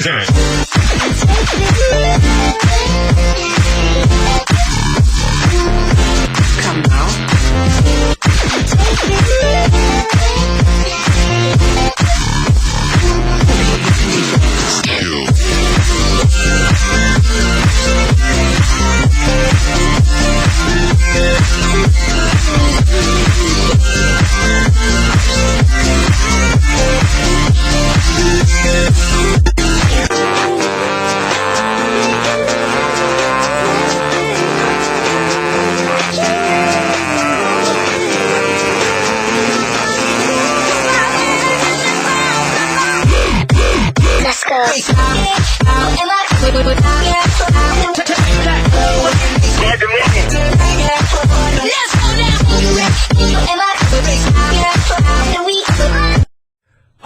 Take that.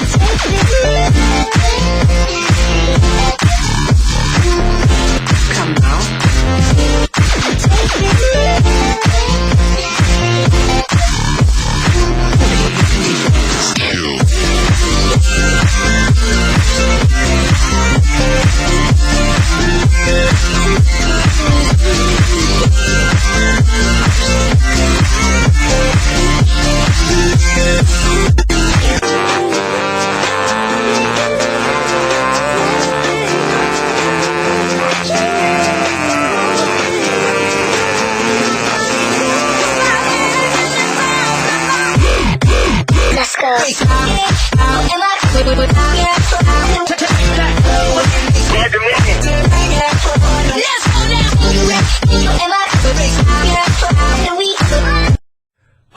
Take it easy.